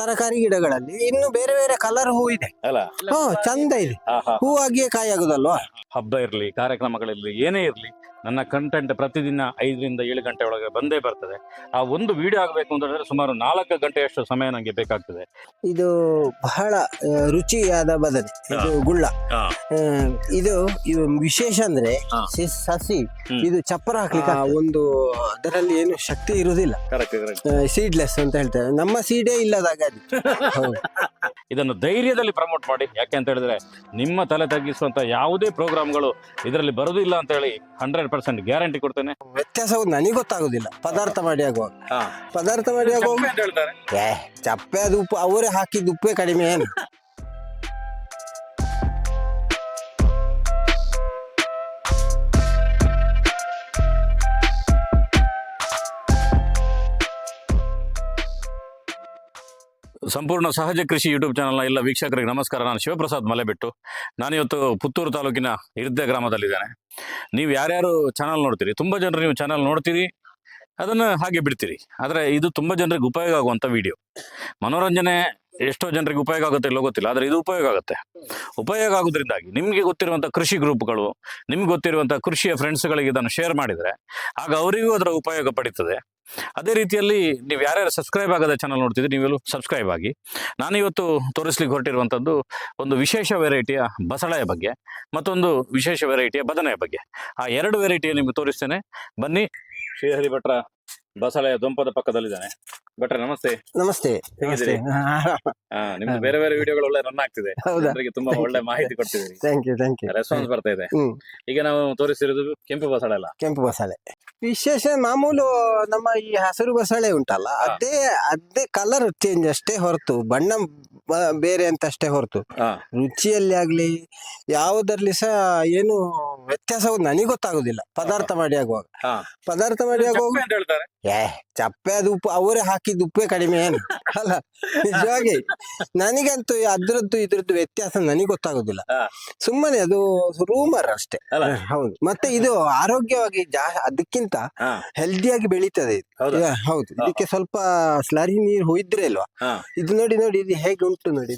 ತರಕಾರಿ ಗಿಡಗಳಲ್ಲಿ ಇನ್ನು ಬೇರೆ ಬೇರೆ ಕಲರ್ ಹೂ ಇದೆ. ಅಲ್ಲ? ಹ್ಮ್ ಚಂದ ಇದೆ. ಹೂ ಹೂವಾಗಿಯೇ ಕಾಯಿ ಆಗುದಲ್ವಾ ಹಬ್ಬ ಇರ್ಲಿ ಕಾರ್ಯಕ್ರಮಗಳಲ್ಲಿ ಏನೇ ಇರಲಿ ನನ್ನ ಕಂಟೆಂಟ್ ಪ್ರತಿದಿನ ಐದರಿಂದ ಏಳು ಗಂಟೆ ಒಳಗೆ ಬಂದೇ ಬರ್ತದೆ. ಆ ಒಂದು ವಿಡಿಯೋ ಆಗಬೇಕು ಹೇಳಿದ್ರೆ ಸುಮಾರು ನಾಲ್ಕು ಗಂಟೆಯಷ್ಟು ಸಮಯ ನನಗೆ ಬೇಕಾಗ್ತದೆ. ಇದು ಬಹಳ ರುಚಿಯಾದ ಬದನೆ. ಇದು ಗುಳ್ಳ. ಇದು ಇದು ವಿಶೇಷ ಅಂದ್ರೆ. ಸಸಿ ಇದು ಚಪ್ಪರ ಹಾಕ್ಲಿಕ್ಕೆ ಒಂದು ಅದರಲ್ಲಿ ಏನು ಶಕ್ತಿ ಇರುವುದಿಲ್ಲ ಸೀಡ್ಲೆಸ್ ಅಂತ ಹೇಳ್ತಾರೆ. ನಮ್ಮ ಸೀಡೇ ಇಲ್ಲದಾಗ. ಇದನ್ನು ಧೈರ್ಯದಲ್ಲಿ ಪ್ರಮೋಟ್ ಮಾಡಿ. ಯಾಕೆ ಅಂತ ಹೇಳಿದ್ರೆ ನಿಮ್ಮ ತಲೆ ತಗ್ಗಿಸುವಂತ ಯಾವುದೇ ಪ್ರೋಗ್ರಾಮ್ಗಳು ಇದರಲ್ಲಿ ಬರುವುದಿಲ್ಲ ಅಂತ ಹೇಳಿ ಹಂಡ್ರೆಡ್ ಪರ್ಸೆಂಟ್ ಗ್ಯಾರಂಟಿ ಕೊಡ್ತೇನೆ. ವ್ಯತ್ಯಾಸ ನನಗೆ ಗೊತ್ತಾಗುದಿಲ್ಲ. ಪದಾರ್ಥ ಮಾಡಿ ಆಗುವಾಗ. ಪದಾರ್ಥ ಮಾಡಿ ಆಗುವಾಗ ಚಪ್ಪೆ ಅದು ಉಪ್ಪು ಅವರೇ ಹಾಕಿದ ಉಪ್ಪೇ ಕಡಿಮೆ ಏನು? ಸಂಪೂರ್ಣ ಸಹಜ ಕೃಷಿ ಯೂಟ್ಯೂಬ್ ಚಾನಲ್ನ ಎಲ್ಲ ವೀಕ್ಷಕರಿಗೆ ನಮಸ್ಕಾರ. ನಾನು ಶಿವಪ್ರಸಾದ್ ಮಲೆಬೆಟ್ಟು. ನಾನಿವತ್ತು ಪುತ್ತೂರು ತಾಲೂಕಿನ ಇರ್ದೆ ಗ್ರಾಮದಲ್ಲಿದ್ದೇನೆ. ನೀವು ಯಾರ್ಯಾರು ಚಾನಲ್ ನೋಡ್ತೀರಿ? ತುಂಬ ಜನರು ನೀವು ಚಾನಲ್ ನೋಡ್ತೀರಿ, ಅದನ್ನು ಹಾಗೆ ಬಿಡ್ತೀರಿ. ಆದರೆ ಇದು ತುಂಬ ಜನರಿಗೆ ಉಪಯೋಗ ಆಗುವಂಥ ವಿಡಿಯೋ. ಮನೋರಂಜನೆ ಎಷ್ಟೋ ಜನರಿಗೆ ಉಪಯೋಗ ಆಗುತ್ತೆ ಇಲ್ಲೋ ಗೊತ್ತಿಲ್ಲ, ಆದರೆ ಇದು ಉಪಯೋಗ ಆಗುತ್ತೆ. ಉಪಯೋಗ ಆಗೋದ್ರಿಂದಾಗಿ ನಿಮಗೆ ಗೊತ್ತಿರುವಂಥ ಕೃಷಿ ಗ್ರೂಪ್ಗಳು, ನಿಮ್ಗೆ ಗೊತ್ತಿರುವಂಥ ಕೃಷಿಯ ಫ್ರೆಂಡ್ಸ್ಗಳಿಗೆ ಇದನ್ನು ಶೇರ್ ಮಾಡಿದರೆ, ಆಗ ಅವರಿಗೂ ಅದರ ಉಪಯೋಗ ಪಡೀತದೆ. ಅದೇ ರೀತಿಯಲ್ಲಿ ನೀವು ಯಾರ್ಯಾರು ಸಬ್ಸ್ಕ್ರೈಬ್ ಆಗದ ಚಾನಲ್ ನೋಡ್ತಿದ್ರೆ ನೀವೆಲ್ಲೂ ಸಬ್ಸ್ಕ್ರೈಬ್ ಆಗಿ. ನಾನು ಇವತ್ತು ತೋರಿಸ್ಲಿಕ್ಕೆ ಹೊರಟಿರುವಂಥದ್ದು ಒಂದು ವಿಶೇಷ ವೆರೈಟಿಯ ಬಸಳೆಯ ಬಗ್ಗೆ, ಮತ್ತೊಂದು ವಿಶೇಷ ವೆರೈಟಿಯ ಬದನೆಯ ಬಗ್ಗೆ. ಆ ಎರಡು ವೆರೈಟಿಯ ನಿಮ್ಗೆ ತೋರಿಸ್ತೇನೆ. ಬನ್ನಿ ಶ್ರೀಹರಿ ಭಟ್ರ ಬಸಳೆಯ ದೊಂಪದ ಪಕ್ಕದಲ್ಲಿದ್ದಾನೆ. ಭಟ್ರೆ ನಮಸ್ತೆ. ನಮಸ್ತೆ? ಆ, ನಿಮ್ದು ಬೇರೆ ಬೇರೆ ವಿಡಿಯೋಗಳು ಒಳ್ಳೆ ರನ್ ಆಗ್ತಿದೆ. ಹೌದಾ? ಜನರಿಗೆ ತುಂಬಾ ಒಳ್ಳೆ ಮಾಹಿತಿ ಕೊಡ್ತಿದ್ದೀರಿ thank you thank you response ಬರ್ತಾ ಇದೆ. ಹ್ಮ್. ಈಗ ನಾವು ತೋರಿಸಿರೋದು ಕೆಂಪು ಬಸಳೆ ಅಲ್ಲ? ಕೆಂಪು ಬಸಳೆ. ವಿಶೇಷ ಮಾಮೂಲು ನಮ್ಮ ಈ ಹಸಿರು ಬಸಳೆ ಉಂಟಲ್ಲ ಅದೇ ಅದೇ ಕಲರ್ ಚೇಂಜ್ ಅಷ್ಟೇ ಹೊರತು ಬಣ್ಣ ಬ- ಬೇರೆ ಅಂತ ಅಷ್ಟೇ ಹೊರತು. ಹಾ. ರುಚಿಯಲ್ಲಿ ಆಗ್ಲಿ ಯಾವುದರಲ್ಲಿ ಸಹ ಏನು ವ್ಯತ್ಯಾಸ ನನಗೆ ಗೊತ್ತಾಗುದಿಲ್ಲ. ಪದಾರ್ಥ ಮಾಡಿ ಆಗುವಾಗ. ಹಾ. ಪದಾರ್ಥ ಮಾಡಿ ಆಗುವಾಗ ಚಪ್ಪೆ ಅಂತ ಹೇಳ್ತಾರೆ. ಏ ಚಪ್ಪೆ ಅದು ಉಪ್ಪು ಅವರೇ ಹಾಕಿದ ಉಪ್ಪೇ ಕಡಿಮೆ ಏನು? ಅಲ್ಲ ನಿಜವಾಗಿ ನನಗಂತೂ ಅದ್ರದ್ದು ಇದ್ರದ್ದು ವ್ಯತ್ಯಾಸ ನನಗೆ ಗೊತ್ತಾಗುದಿಲ್ಲ. ಸುಮ್ಮನೆ ಅದು ರೂಮರ್ ಅಷ್ಟೇ. ಅಲ್ಲ? ಹೌದು. ಮತ್ತೆ ಇದು ಆರೋಗ್ಯವಾಗಿ ಜಾ ಅದಕ್ಕಿಂತ. ಹೆಲ್ದಿಯಾಗಿ ಬೆಳೀತದೆ ಇದು? ಹೌದು. ಇದಕ್ಕೆ ಸ್ವಲ್ಪ ಸ್ಲರಿ ನೀರು ಹೋಯ್ದ್ರೆ ಅಲ್ವಾ? ಇದು ನೋಡಿ ನೋಡಿ ಇದು ಹೇಗೆ ಉಂಟು ನೋಡಿ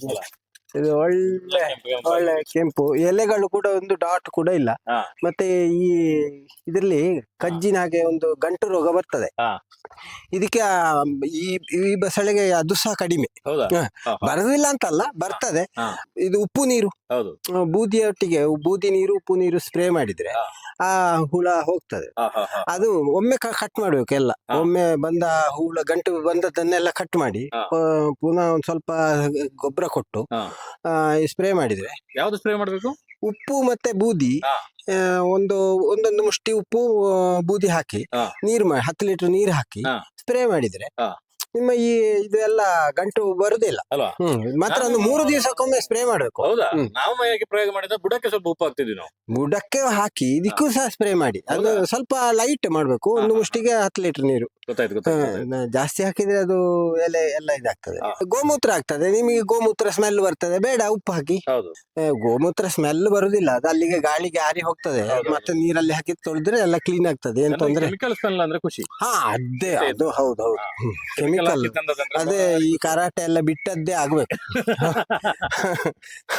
ಇದು. ಒಳ್ಳೆ. ಒಳ್ಳೆ ಕೆಂಪು ಎಲೆಗಳು ಕೂಡ ಒಂದು ಡಾಟ್ ಕೂಡ ಇಲ್ಲ. ಮತ್ತೆ ಈ ಇದರಲ್ಲಿ ಕಜ್ಜಿನ ಹಾಗೆ ಒಂದು ಗಂಟು ರೋಗ ಬರ್ತದೆ. ಇದಕ್ಕೆ ಈ ಈ ಬಸಳೆಗೆ ಅದು ಸಹ ಕಡಿಮೆ. ಬರುದಿಲ್ಲ ಅಂತಲ್ಲ ಬರ್ತದೆ. ಇದು ಉಪ್ಪು ನೀರು. ಹೌದು ಬೂದಿಯೊಟ್ಟಿಗೆ ಬೂದಿ ನೀರು ಉಪ್ಪು ನೀರು ಸ್ಪ್ರೇ ಮಾಡಿದ್ರೆ ಆ ಹುಳ ಹೋಗ್ತದೆ. ಅದು ಒಮ್ಮೆ ಕಟ್ ಮಾಡ್ಬೇಕು ಎಲ್ಲ ಒಮ್ಮೆ ಬಂದ ಹುಳ ಗಂಟು ಬಂದದ್ದನ್ನೆಲ್ಲ ಕಟ್ ಮಾಡಿ ಪುನಃ ಒಂದ್ ಸ್ವಲ್ಪ ಗೊಬ್ಬರ ಕೊಟ್ಟು. ಸ್ಪ್ರೇ ಮಾಡಿದ್ರೆ ಯಾವ್ದು ಸ್ಪ್ರೇ ಮಾಡ್ಬೇಕು ಉಪ್ಪು ಮತ್ತೆ ಬೂದಿ. ಒಂದು ಒಂದೊಂದು ಮುಷ್ಟಿ ಉಪ್ಪು ಬೂದಿ ಹಾಕಿ. ನೀರು ಮಾಡಿ ಹತ್ತು ಲೀಟರ್ ನೀರು ಹಾಕಿ ಸ್ಪ್ರೇ ಮಾಡಿದ್ರೆ. ನಿಮ್ಮ ಈ ಇದು ಎಲ್ಲ ಗಂಟು ಬರುದಿಲ್ಲ. ಅಲ್ವಾ? ಹ್ಮ್ ಮಾತ್ರ ಒಂದು ಮೂರು ದಿವಸಕ್ಕೊಮ್ಮೆ ಸ್ಪ್ರೇ ಮಾಡಬೇಕು. ಹೌದಾ? ಹ್ಮ್. ನಾವು ಮೈಯಾಗಿ ಪ್ರಯೋಗ ಮಾಡಿದ ಬುಡಕ್ಕೆ ಸ್ವಲ್ಪ ಉಪ್ಪು ಹಾಕ್ತಿದ್ವಿ ನಾವು. ಬುಡಕ್ಕೆ ಹಾಕಿ ಇದಕ್ಕೂ ಸಹ ಸ್ಪ್ರೇ ಮಾಡಿ. ಅದು ಸ್ವಲ್ಪ ಲೈಟ್ ಮಾಡಬೇಕು. ಒಂದು ಮುಷ್ಟಿಗೆ ಹತ್ತು ಲೀಟರ್ ನೀರು. ಗೊತ್ತಾಯ್ತು ಜಾಸ್ತಿ ಹಾಕಿದ್ರೆ ಅದು ಎಲೆ ಎಲ್ಲ ಇದಾಗ್ತದೆ. ಹಾ. ಗೋಮೂತ್ರ ಆಗ್ತದೆ ನಿಮಗೆ ಗೋಮೂತ್ರ ಸ್ಮೆಲ್ ಬರ್ತದೆ. ಬೇಡ ಉಪ್ಪು ಹಾಕಿ. ಹೌದು. ಏ, ಗೋಮೂತ್ರ ಸ್ಮೆಲ್ ಬರುದಿಲ್ಲ ಅದು ಅಲ್ಲಿಗೆ ಗಾಳಿಗೆ ಆರಿ ಹೋಗ್ತದೆ. ಹೌದು. ಮತ್ತೆ ನೀರಲ್ಲಿ ಹಾಕಿ ತೊಳೆದ್ರೆ ಎಲ್ಲ ಕ್ಲೀನ್ ಆಗ್ತದೆ ಏನ್ ತೊಂದ್ರೆ ಕೆಮಿಕಲ್ ಸ್ಮೆಲ್ ಅಂದ್ರೆ ಖುಷಿ. ಹಾ ಅದೇ ಅದೇ ಹೌದು ಹೌದು. ಕೆಮಿಕಲ್ ಹಾಕಿ ತಂದದಂದ್ರೆ ಅದೇ ಈ ಕರಾಟೆ ಎಲ್ಲ ಬಿಟ್ಟದ್ದೇ ಆಗ್ಬೇಕು.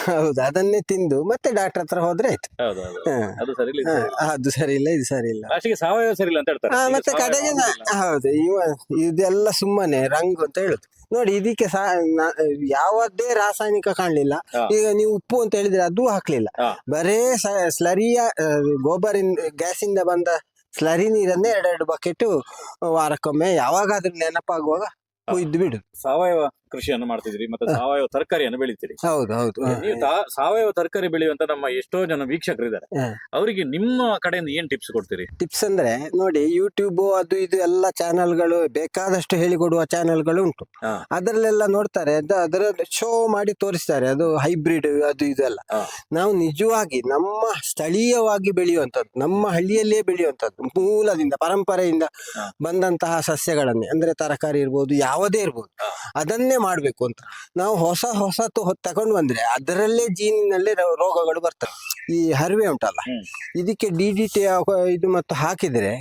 ಹೌದು ಅದನ್ನೇ ತಿಂದು ಮತ್ತೆ ಡಾಕ್ಟರ್ ಹತ್ರ ಹೋದ್ರೆ ಆಯ್ತು. ಹೌದು ಹೌದು. ಹಾ. ಅದು ಸರಿ ಇಲ್ಲ ಇದು ಹಾ, ಸರಿ ಇಲ್ಲ. ಅದು ಸರಿ ಇಲ್ಲ ಇದು ಸರಿ ಇಲ್ಲ ಲಾಸ್ಟಿಗೆ ಸಾವಯವ ಸರಿ ಇಲ್ಲ ಅಂತ ಹೇಳ್ತಾರೆ. ಹಾ ಈಗ ಮತ್ತೆ ಸಾವಯವ ಕಡೆಗೆ ನಾ-. ಹೌದು ಇವ ಇದೆಲ್ಲ ಸುಮ್ಮನೆ ರಂಗು ಅಂತ ಹೇಳುದು. ನೋಡಿ ಇದಕ್ಕೆ ಸಾ ನಾ- ಯಾವುದೇ ರಾಸಾಯನಿಕ ಕಾಣಲಿಲ್ಲ. ಈಗ ನೀವು ಉಪ್ಪು ಅಂತ ಹೇಳಿದ್ರೆ ಅದು ಹಾಕ್ಲಿಲ್ಲ. ಹಾ. ಬರೇ ಸ- ಸ್ಲರಿಯ ಆ, ಗೋಬರಿನ ಗ್ಯಾಸಿಂದ ಬಂದ ಸ್ಲರಿ ನೀರನ್ನೇ ಎರಡೆರಡು ಬಕೆಟ್ ವಾರಕ್ಕೊಮ್ಮೆ ಯಾವಾಗಾದ್ರೂ ನೆನಪಾಗುವಾಗ ಕುಯ್ದು ಬಿಡು ಸಾವಯವ ಕೃಷಿಯನ್ನು ಮಾಡ್ತಿದ್ರಿ ಮತ್ತೆ ಸಾವಯವ ತರಕಾರಿಯನ್ನು ಬೆಳಿತೀರಿ. ಹೌದು ಹೌದು. ನೀವು ತಾ- ಸಾವಯವ ತರಕಾರಿ ಬೆಳೆಯುವಂತ ನಮ್ಮ ಎಷ್ಟೋ ಜನ ವೀಕ್ಷಕರು ಇದ್ದಾರೆ ಅವರಿಗೆ ನಿಮ್ಮ ಕಡೆಯಿಂದ ಏನ್ ಟಿಪ್ಸ್ ಕೊಡ್ತೀರಿ? ಟಿಪ್ಸ್ ಅಂದ್ರೆ ನೋಡಿ ಯೂಟ್ಯೂಬ್ ಅದು ಇದು ಎಲ್ಲ ಚಾನೆಲ್ಗಳು ಬೇಕಾದಷ್ಟು ಹೇಳಿಕೊಡುವ ಚಾನೆಲ್ಗಳು ಉಂಟು. ಹಾ. ಅದರಲ್ಲೆಲ್ಲ ನೋಡ್ತಾರೆ ಅದು ಅದರ ಶೋ ಮಾಡಿ ತೋರಿಸ್ತಾರೆ ಅದು ಹೈಬ್ರಿಡ್ ಅದು ಇದೆಲ್ಲ ಹಾ. ನಾವು ನಿಜವಾಗಿ ನಮ್ಮ ಸ್ಥಳೀಯವಾಗಿ ಬೆಳೆಯುವಂಥದ್ದು ನಮ್ಮ ಹಳ್ಳಿಯಲ್ಲಿಯೇ ಬೆಳೆಯುವಂಥದ್ದು ಮೂಲದಿಂದ ಪರಂಪರೆಯಿಂದ ಹಾ. ಬಂದಂತಹ ಸಸ್ಯಗಳನ್ನೇ. ಅಂದ್ರೆ ತರಕಾರಿ ಇರ್ಬೋದು ಯಾವುದೇ ಇರ್ಬೋದು. ಅದನ್ನೇ ಮಾಡ್ಬೇಕು ಅಂತ. ನಾವು ಹೊಸ ಹೊಸ ತಗೊಂಡು ಬಂದ್ರೆ ಅದರಲ್ಲೇ ಜೀನಿನಲ್ಲೇ ರೋಗಗಳು ಬರ್ತವೆ. ಈ ಹರಿವೆ ಉಂಟಲ್ಲ. ಇದಕ್ಕೆ ಡಿ ಡಿ ಟಿ ಇದು ಮತ್ತು ಹಾಕಿದ್ರೆ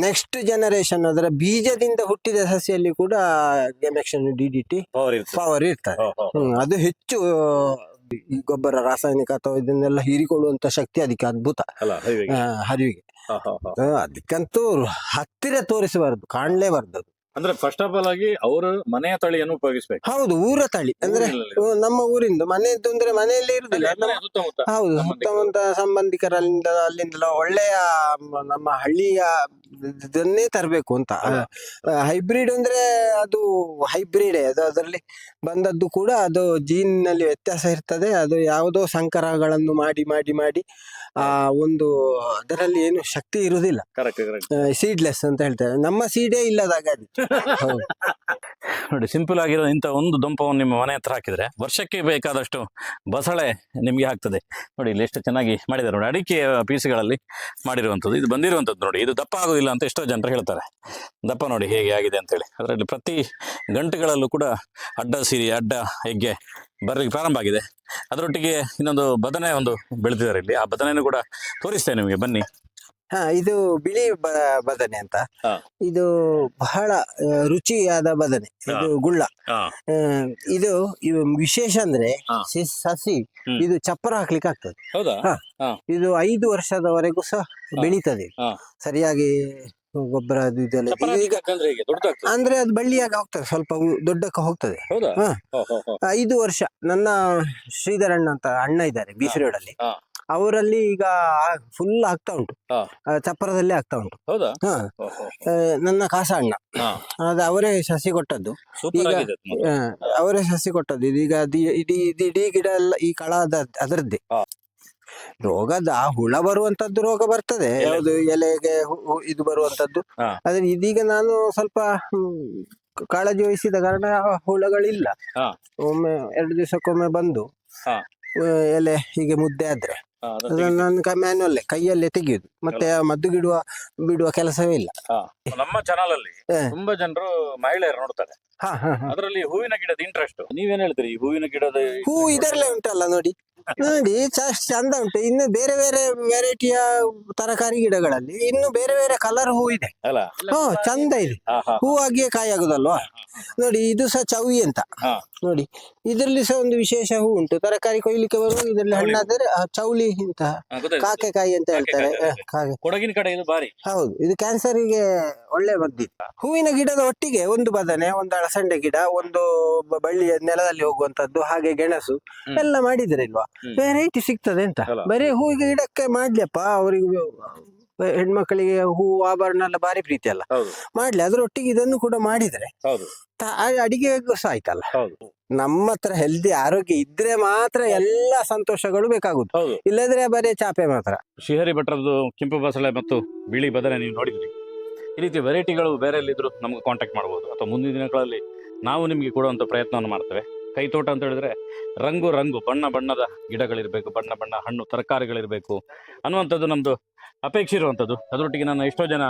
ನೆಕ್ಸ್ಟ್ ಜನರೇಷನ್ ಅದರ ಬೀಜದಿಂದ ಹುಟ್ಟಿದ ಸಸಿಯಲ್ಲಿ ಕೂಡ ಗೆಮೆಕ್ಷನ್ ಡಿ ಡಿ ಟಿ ಪವರ್ ಇರ್ತದೆ. ಅದು ಹೆಚ್ಚು ಈ ಗೊಬ್ಬರ ರಾಸಾಯನಿಕ ಅಥವಾ ಇದನ್ನೆಲ್ಲ ಹೀರಿಕೊಳ್ಳುವಂತ ಶಕ್ತಿ ಅದಕ್ಕೆ ಅದ್ಭುತ. ಹರಿವಿಗೆ. ಅದಕ್ಕಂತೂ ಹತ್ತಿರ ತೋರಿಸಬಾರದು ಕಾಣ್ಲೇಬಾರ್ದು. ಅಂದ್ರೆ ಫಸ್ಟ್ ಆಫ್ ಆಲ್ ಆಗಿ ಅವರು ಮನೆಯ ತಳಿಯನ್ನು ಉಪಯೋಗಿಸ್ಬೇಕು. ಹೌದು ಊರ ತಳಿ. ಅಂದ್ರೆ ಊರಿನಲ್ಲಿ. ನಮ್ಮ ಊರಿಂದ ಮನೆಯದ್ದು ಅಂದ್ರೆ ಮನೆಯಲ್ಲಿ ಇರುದಿಲ್ಲ. ಅಂದ್ರೆ ನಮ್ಮ- ಸುತ್ತಮುತ್ತ ಹೌದು. ಸುತ್ತಮುತ್ತ ಸಂಬಂಧಿಕರಲ್ಲಿಂದ ಅಲ್ಲಿಂದಲ ಒಳ್ಳೆಯ ಮ- ನಮ್ಮ ಹಳ್ಳಿಯ ಇದನ್ನೇ ತರಬೇಕು ಅಂತ. ಹೈಬ್ರಿಡ್ ಅಂದ್ರೆ ಅದು ಹೈಬ್ರಿಡ್ ಅದು ಅದರಲ್ಲಿ ಬಂದದ್ದು ಕೂಡ ಅದು ಜೀನ್ನಲ್ಲಿ ವ್ಯತ್ಯಾಸ ಇರ್ತದೆ. ಅದು ಯಾವುದೋ ಸಂಕರಗಳನ್ನು ಮಾಡಿ ಮಾಡಿ ಮಾಡಿ ಆ ಒಂದು ಅದರಲ್ಲಿ ಏನು ಶಕ್ತಿ ಇರುವುದಿಲ್ಲ. ಕರೆಕ್ಟ್ ಕರೆಕ್ಟ್ ಸೀಡ್ಲೆಸ್ ಅಂತ ಹೇಳ್ತಾರೆ ನಮ್ಮ ಸೀಡೇ ಇಲ್ಲದಾಗ ನೋಡಿ ಸಿಂಪಲ್ ಆಗಿರೋ ಇಂಥ ಒಂದು ದಂಪವನ್ನು ನಿಮ್ಮ ಮನೆ ಹತ್ರ ಹಾಕಿದ್ರೆ ವರ್ಷಕ್ಕೆ ಬೇಕಾದಷ್ಟು ಬಸಳೆ ನಿಮಗೆ ಆಗ್ತದೆ. ನೋಡಿ ಇಲ್ಲಿ ಎಷ್ಟು ಚೆನ್ನಾಗಿ ಮಾಡಿದ್ದಾರೆ. ನೋಡಿ ಅಡಿಕೆ ಪೀಸ್ಗಳಲ್ಲಿ ಮಾಡಿರುವಂಥದ್ದು. ಇದು ಬಂದಿರುವಂಥದ್ದು ನೋಡಿ. ಇದು ದಪ್ಪ ಆಗೋದಿಲ್ಲ ಅಂತ ಎಷ್ಟೋ ಜನರು ಹೇಳ್ತಾರೆ. ದಪ್ಪ ನೋಡಿ ಹೇಗೆ ಆಗಿದೆ ಅಂತೇಳಿ ಅದರಲ್ಲಿ ಪ್ರತಿ ಗಂಟೆಗಳಲ್ಲೂ ಕೂಡ ಅಡ್ಡ ಸಿರಿ ಅಡ್ಡ ಹೆಗ್ಗೆ ಬರಲಿಕ್ಕೆ ಪ್ರಾರಂಭ ಆಗಿದೆ. ಅದರೊಟ್ಟಿಗೆ ಇನ್ನೊಂದು ಬದನೆ ಒಂದು ಬೆಳೆದಿದ್ದಾರೆ ಇಲ್ಲಿ. ಆ ಬದನೆಯನ್ನು ಕೂಡ ತೋರಿಸ್ತೇನೆ ನಿಮಗೆ ಬನ್ನಿ. ಹಾ ಇದು ಬಿಳಿ ಬದನೆ ಅಂತ. ಇದು ಬಹಳ ರುಚಿಯಾದ ಬದನೆ. ಇದು ಗುಳ್ಳ. ಇದು ವಿಶೇಷ ಅಂದ್ರೆ. ಸಸಿ ಇದು ಚಪ್ಪರ ಹಾಕ್ಲಿಕ್ಕೆ ಆಗ್ತದೆ. ಹೌದಾ? ಇದು ಐದು ವರ್ಷದವರೆಗೂ ಸಹ ಬೆಳೀತದೆ. ಸರಿಯಾಗಿ ಗೊಬ್ಬರ ಅದು ಇದೆಲ್ಲ ಈಗ ಅಂದ್ರೆ ಅದು ಬಳ್ಳಿಯಾಗಿ ಹೋಗ್ತದೆ ಸ್ವಲ್ಪ ದೊಡ್ಡಕ್ಕ ಹೋಗ್ತದೆ. ಐದು ವರ್ಷ ನನ್ನ ಶ್ರೀಧರಣ್ಣ ಅಂತ ಅಣ್ಣ ಇದ್ದಾರೆ ಬೀಚ್ ರೋಡ್ ಅಲ್ಲಿ ಅವರಲ್ಲಿ ಈಗ ಫುಲ್ ಆಗ್ತಾ ಉಂಟು. ಚಪ್ಪರದಲ್ಲೇ ಆಗ್ತಾ ಉಂಟು. ನನ್ನ ಕಾಸ ಅಣ್ಣ. ಅದು ಅವರೇ ಸಸಿ ಕೊಟ್ಟದ್ದು. ಈಗ- ಅವರೇ ಸಸಿ ಕೊಟ್ಟದ್ದು. ಇದೀಗ ಇಡೀ ಗಿಡ ಎಲ್ಲ ಈ ಕಳ ಅದ ಅದರದ್ದೇ ರೋಗದ ಹುಳ ಬರುವಂತದ್ದು ರೋಗ ಬರ್ತದೆ. ಯಾವುದು ಎಲೆಗೆ ಹು- ಹು- ಇದು ಬರುವಂತದ್ದು. ಹಾ. ಆದ್ರೆ ಇದೀಗ ನಾನು ಸ್ವಲ್ಪ ಹ್ಮ್, ಕಾಳಜಿ ವಹಿಸಿದ ಕಾರಣ ಆ ಹುಳಗಳಿಲ್ಲ. ಹಾ. ಒಮ್ಮೆ ಎರಡು ದಿವಸಕ್ಕೊಮ್ಮೆ ಬಂದು ಹಾ. ಆ, ಎಲೆ ಹೀಗೆ ಮುದ್ದೆ ಆದ್ರೆ ಹಾ, ಅದನ್ನ ಅದನ್ನ ನಾನು ಮ್ಯಾನುವಲ್ಲೇ ಕೈಯಲ್ಲೇ ತೆಗೆಯುದು. ಮತ್ತೆ ಆ ಮದ್ದು ಗಿಡುವ ಬಿಡುವ ಕೆಲಸವೇ ಇಲ್ಲ. ನಮ್ಮ ಚಾನಲ್ ಅಲ್ಲಿ ಹಾ. ತುಂಬಾ ಜನರು ಮಹಿಳೆಯರು ನೋಡ್ತಾರೆ. ಹಾ ಹಾ ಹಾ. ಅದರಲ್ಲಿ ಹೂವಿನ ಗಿಡದ ಇಂಟ್ರೆಸ್ಟ್ ನೀವೇನ್ ಹೇಳ್ತೀರಿ ಈ ಹೂವಿನ ಗಿಡದ ಹೂ ಇದರಲ್ಲೇ ಉಂಟಲ್ಲ ನೋಡಿ. ನೋಡಿ ಚಂದ ಉಂಟು. ಇನ್ನು ಬೇರೆ ಬೇರೆ ವೆರೈಟಿಯ ತರಕಾರಿ ಗಿಡಗಳಲ್ಲಿ ಇನ್ನು ಬೇರೆ ಬೇರೆ ಕಲರ್ ಹೂ ಇದೆ. ಅಲ್ಲ? ಹ್ಮ್ ಚಂದ ಇದೆ. ಹೂವಾಗಿಯೇ ಕಾಯಿ ಆಗುದಲ್ವಾ? ನೋಡಿ ಇದು ಸಹ ಚೌಯಿ ಅಂತ. ನೋಡಿ. ಇದರಲ್ಲಿ ಸಹ ಒಂದು ವಿಶೇಷ ಹೂ ಉಂಟು. ತರಕಾರಿ ಕೊಯ್ಲಿಕ್ಕೆ ಬರುವಾಗ ಇದರಲ್ಲಿ ಹಣ್ಣಾದ್ರೆ ಚೌಳಿ ಇಂತಹ. ಕಾಕೆಕಾಯಿ ಅಂತ ಹೇಳ್ತಾರೆ. ಹೌದು ಕೊಡಗಿನ ಕಡೆ ಇದು ಬಾರಿ ಹೌದು. ಇದು ಕ್ಯಾನ್ಸರಿಗೆ ಒಳ್ಳೆ ಮದ್ದಿತ್ತು ಹೂವಿನ ಗಿಡದ ಒಟ್ಟಿಗೆ ಒಂದು ಬದನೆ ಒಂದು ಅಳಸಂಡೆ ಗಿಡ ಒಂದು ಬಳ್ಳಿ ನೆಲದಲ್ಲಿ ಹೋಗುವಂತದ್ದು ಹಾಗೆ ಗೆಣಸು ಎಲ್ಲ ಮಾಡಿದ್ರೆ ಇಲ್ವಾ. ವೆರೈಟಿ ಸಿಗ್ತದೆ ಅಂತ. ಬರೀ ಹೂವಿನ ಗಿಡಕ್ಕೆ ಮಾಡ್ಲಿಯಪ್ಪ ಅವರಿಗೆ ಹೆಣ್ಮಕ್ಳಿಗೆ ಹೂ ಆಭರಣ ಎಲ್ಲ ಭಾರಿ ಪ್ರೀತಿ ಅಲ್ಲ. ಹೌದು. ಮಾಡ್ಲಿ ಅದರೊಟ್ಟಿಗೆ ಇದನ್ನು ಕೂಡ ಮಾಡಿದ್ರೆ ಹೌದು. ತ- ಆ ಅಡಿಗೆಗೂ ಸಹ ಆಯ್ತಲ್ಲ ಹೌದು. ನಮ್ಮ ಹತ್ರ ಹೆಲ್ದಿ ಆರೋಗ್ಯ ಇದ್ರೆ ಮಾತ್ರ ಎಲ್ಲ ಸಂತೋಷಗಳು ಬೇಕಾಗುತ್ತೆ ಹೌದು. ಇಲ್ಲದ್ರೆ ಬರೀ ಚಾಪೆ ಮಾತ್ರ. ಶ್ರೀಹರಿ ಭಟ್ರದ್ದು ಕೆಂಪು ಬಸಳೆ ಮತ್ತು ಬಿಳಿ ಬದನೆ ನೀವು ನೋಡಿದ್ರಿ. ಈ ರೀತಿ ವೆರೈಟಿಗಳು ಬೇರೆ ಎಲ್ಲಿದ್ರು ನಮ್ಗೆ ಕಾಂಟ್ಯಾಕ್ಟ್ ಮಾಡಬಹುದು ಅಥವಾ ಮುಂದಿನ ದಿನಗಳಲ್ಲಿ ನಾವು ನಿಮಗೆ ಕೊಡುವಂತ ಪ್ರಯತ್ನವನ್ನು ಮಾಡ್ತೇವೆ. ಕೈ ತೋಟ ಅಂತ ಹೇಳಿದ್ರೆ ರಂಗು ರಂಗು ಬಣ್ಣ ಬಣ್ಣದ ಗಿಡಗಳಿರಬೇಕು ಬಣ್ಣ ಬಣ್ಣ ಹಣ್ಣು ತರಕಾರಿಗಳಿರಬೇಕು ಅನ್ನುವಂಥದ್ದು ನಮ್ಮದು ಅಪೇಕ್ಷೆ ಇರುವಂಥದ್ದು. ಅದರೊಟ್ಟಿಗೆ ನನ್ನ ಎಷ್ಟೋ ಜನ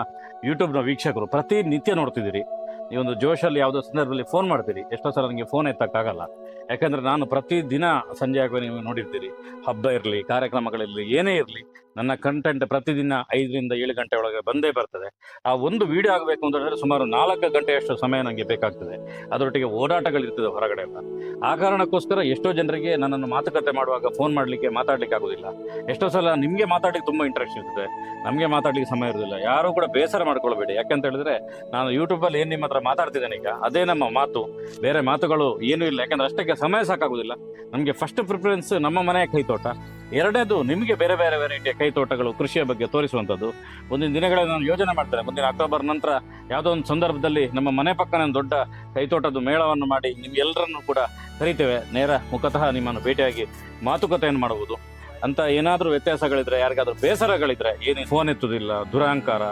ಯೂಟ್ಯೂಬ್ನ ವೀಕ್ಷಕರು ಪ್ರತಿನಿತ್ಯ ನೋಡ್ತಿದ್ದೀರಿ. ನೀವೊಂದು ಜೋಶಲ್ಲಿ ಯಾವುದೋ ಸಂದರ್ಭದಲ್ಲಿ ಫೋನ್ ಮಾಡ್ತೀರಿ. ಎಷ್ಟೋ ಸಲ ನನಗೆ ಫೋನ್ ಎತ್ತಕ್ಕಾಗಲ್ಲ. ಯಾಕಂದರೆ ನಾನು ಪ್ರತಿ ದಿನ ಸಂಜೆ ಆಗುವ ನೀವು ನೋಡಿರ್ತೀರಿ. ಹಬ್ಬ ಇರಲಿ, ಕಾರ್ಯಕ್ರಮಗಳಿರಲಿ, ಏನೇ ಇರಲಿ ನನ್ನ ಕಂಟೆಂಟ್ ಪ್ರತಿದಿನ ಐದರಿಂದ ಏಳು ಗಂಟೆ ಒಳಗೆ ಬಂದೇ ಬರ್ತದೆ. ಆ ಒಂದು ವಿಡಿಯೋ ಆಗಬೇಕು ಅಂತ ಹೇಳಿದ್ರೆ ಸುಮಾರು ನಾಲ್ಕು ಗಂಟೆಯಷ್ಟು ಸಮಯ ನನಗೆ ಬೇಕಾಗ್ತದೆ. ಅದರೊಟ್ಟಿಗೆ ಓಡಾಟಗಳಿರ್ತದೆ ಹೊರಗಡೆ ಎಲ್ಲ. ಆ ಕಾರಣಕ್ಕೋಸ್ಕರ ಎಷ್ಟೋ ಜನರಿಗೆ ನನ್ನನ್ನು ಮಾತುಕತೆ ಮಾಡುವಾಗ ಫೋನ್ ಮಾಡಲಿಕ್ಕೆ, ಮಾತಾಡಲಿಕ್ಕೆ ಆಗೋದಿಲ್ಲ. ಎಷ್ಟೋ ಸಲ ನಿಮಗೆ ಮಾತಾಡಲಿಕ್ಕೆ ತುಂಬ ಇಂಟ್ರೆಸ್ಟ್ ಇರ್ತದೆ. ನಮಗೆ ಮಾತಾಡಲಿಕ್ಕೆ ಸಮಯ ಇರೋದಿಲ್ಲ. ಯಾರೂ ಕೂಡ ಬೇಸರ ಮಾಡ್ಕೊಳ್ಬೇಡಿ. ಯಾಕಂತ ಹೇಳಿದ್ರೆ ನಾನು ಯೂಟ್ಯೂಬಲ್ಲಿ ಏನು ನಿಮ್ಮ ಹತ್ರ ಮಾತಾಡ್ತಿದ್ದೇನೆ ಈಗ, ಅದೇ ನಮ್ಮ ಮಾತು. ಬೇರೆ ಮಾತುಗಳು ಏನೂ ಇಲ್ಲ. ಯಾಕಂದ್ರೆ ಅಷ್ಟಕ್ಕೆ ಸಮಯ ಸಾಕಾಗೋದಿಲ್ಲ. ನಮಗೆ ಫಸ್ಟ್ ಪ್ರಿಫರೆನ್ಸ್ ನಮ್ಮ ಮನೆಯ ಕೈತೋಟ. ಎರಡನೇದು ನಿಮಗೆ ಬೇರೆ ಬೇರೆ ವೆರೈಟಿಯ ಕೈತೋಟಗಳು ಕೃಷಿಯ ಬಗ್ಗೆ ತೋರಿಸುವಂಥದ್ದು. ಮುಂದಿನ ದಿನಗಳಲ್ಲಿ ನಾನು ಯೋಜನೆ ಮಾಡ್ತೇನೆ. ಮುಂದಿನ ಅಕ್ಟೋಬರ್ ನಂತರ ಯಾವುದೋ ಒಂದು ಸಂದರ್ಭದಲ್ಲಿ ನಮ್ಮ ಮನೆ ಪಕ್ಕನೇ ದೊಡ್ಡ ಕೈತೋಟದ ಮೇಳವನ್ನು ಮಾಡಿ ನಿಮ್ಗೆಲ್ಲರನ್ನು ಕೂಡ ಕರಿತೇವೆ. ನೇರ ಮುಖತಃ ನಿಮ್ಮನ್ನು ಭೇಟಿಯಾಗಿ ಮಾತುಕತೆಯನ್ನು ಮಾಡುವುದು ಅಂತ ಏನಾದರೂ ವ್ಯತ್ಯಾಸಗಳಿದ್ರೆ, ಯಾರಿಗಾದ್ರೂ ಬೇಸರಗಳಿದ್ರೆ, ಏನು ಫೋನ್ ಎತ್ತುವುದಿಲ್ಲ ದುರಹಂಕಾರ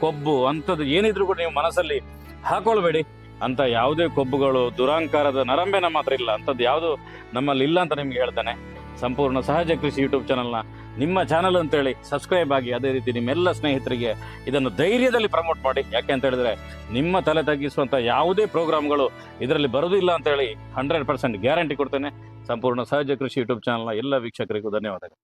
ಕೊಬ್ಬು ಅಂಥದ್ದು ಏನಿದ್ರು ಕೂಡ ನೀವು ಮನಸ್ಸಲ್ಲಿ ಹಾಕೊಳ್ಬೇಡಿ. ಅಂತ ಯಾವುದೇ ಕೊಬ್ಬುಗಳು ದುರಹಂಕಾರದ ನರಂಬೆ ನಮ್ಮ ಹತ್ರ ಇಲ್ಲ. ಅಂಥದ್ದು ಯಾವುದು ನಮ್ಮಲ್ಲಿ ಇಲ್ಲ ಅಂತ ನಿಮ್ಗೆ ಹೇಳ್ತೇನೆ. ಸಂಪೂರ್ಣ ಸಹಜ ಕೃಷಿ ಯೂಟ್ಯೂಬ್ ಚಾನಲ್ನ ನಿಮ್ಮ ಚಾನಲ್ ಅಂತೇಳಿ ಸಬ್ಸ್ಕ್ರೈಬ್ ಆಗಿ ಅದೇ ರೀತಿ ನಿಮ್ಮೆಲ್ಲ ಸ್ನೇಹಿತರಿಗೆ ಇದನ್ನು ಧೈರ್ಯದಲ್ಲಿ ಪ್ರಮೋಟ್ ಮಾಡಿ. ಯಾಕೆ ಅಂತ ಹೇಳಿದ್ರೆ ನಿಮ್ಮ ತಲೆ ತಗ್ಗಿಸುವಂಥ ಯಾವುದೇ ಪ್ರೋಗ್ರಾಮ್ಗಳು ಇದರಲ್ಲಿ ಬರೋದಿಲ್ಲ ಅಂತೇಳಿ ಹಂಡ್ರೆಡ್ ಪರ್ಸೆಂಟ್ ಗ್ಯಾರಂಟಿ ಕೊಡ್ತೇನೆ. ಸಂಪೂರ್ಣ ಸಹಜ ಕೃಷಿ ಯೂಟ್ಯೂಬ್ ಚಾನಲ್ನ ಎಲ್ಲ ವೀಕ್ಷಕರಿಗೂ ಧನ್ಯವಾದಗಳು.